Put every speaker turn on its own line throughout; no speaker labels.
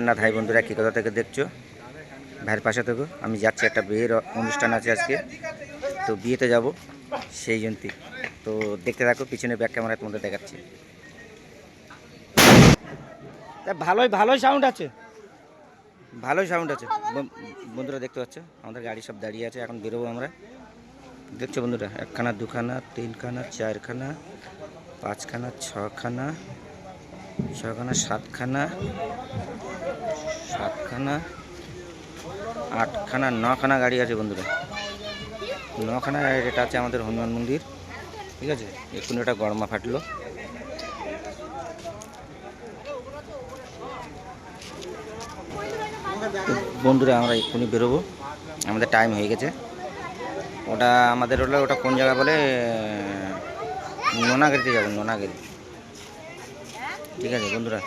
না ভাই বন্ধুরা কী কথা থেকে দেখছ? ভাইয়ের পাশে থেকো। আমি যাচ্ছি একটা বিয়ের অনুষ্ঠান আছে আজকে। তো বিয়েতে যাব সেই জন্যই তো দেখতে থাকো পিছনে ব্যাক ক্যামেরায় তোমাদের দেখাচ্ছি। তা ভালোই ভালোই সাউন্ড আছে। ভালোই সাউন্ড আছে। বন- বন্ধুরা দেখতে পাচ্ছ? আমাদের গাড়ি সব দাঁড়িয়ে আছে এখন বেরোবো আমরা। দেখছ বন্ধুরা? একখানা দুখানা তিনখানা চারখানা পাঁচখানা ছখানা ছখানা সাতখানা সাতখানা, আটখানা, নখানা গাড়ি আছে বন্ধুরা। নখানা এটা আছে আমাদের হনুমান মন্দির, ঠিক আছে? এক্ষুনি ওটা গরমা ফাটলো। বন্ধুরা, আমরা এক্ষুনি বেরোবো। আমাদের টাইম হয়ে গেছে। ওটা আমাদের হলো, ওটা কোন জায়গা বলে? নোনাগাড়িতে যাব নোনাগাড়ি ঠিক আছে বন্ধুরা।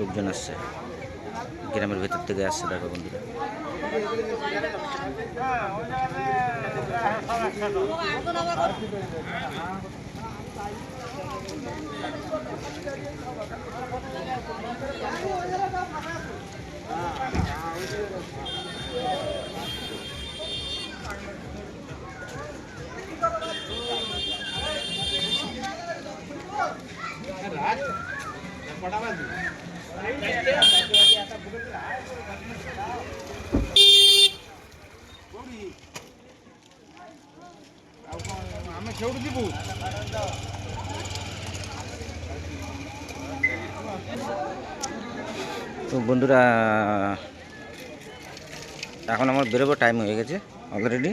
লোকজন আসছে? গ্রামের ভেতর থেকে আসছে দেখো বন্ধুরা।
ଆମେ ସେଇଠୁ ଯିବୁ
তো বন্ধুরা এখন আমার বেরোবো টাইম হয়ে গেছে অলরেডি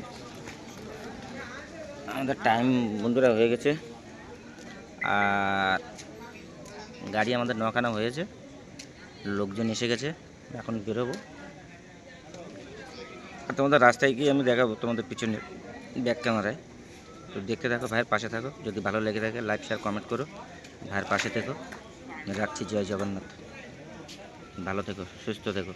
আমাদের টাইম বন্ধুরা হয়ে গেছে আর গাড়ি আমাদের নখানা হয়েছে। লোকজন এসে গেছে, এখন বেরোবো। আর তোমাদের রাস্তায় গিয়ে আমি দেখাবো তোমাদের পিছনে ব্যাক ক্যামেরায় তো দেখতে থাকো, ভাইয়ের পাশে থাকো। যদি ভালো লেগে থাকে লাইক শেয়ার কমেন্ট করো। ভাইয়ের পাশে থেকো। রাখছি, জয় জগন্নাথ। ভালো থেকো, সুস্থ থেকো।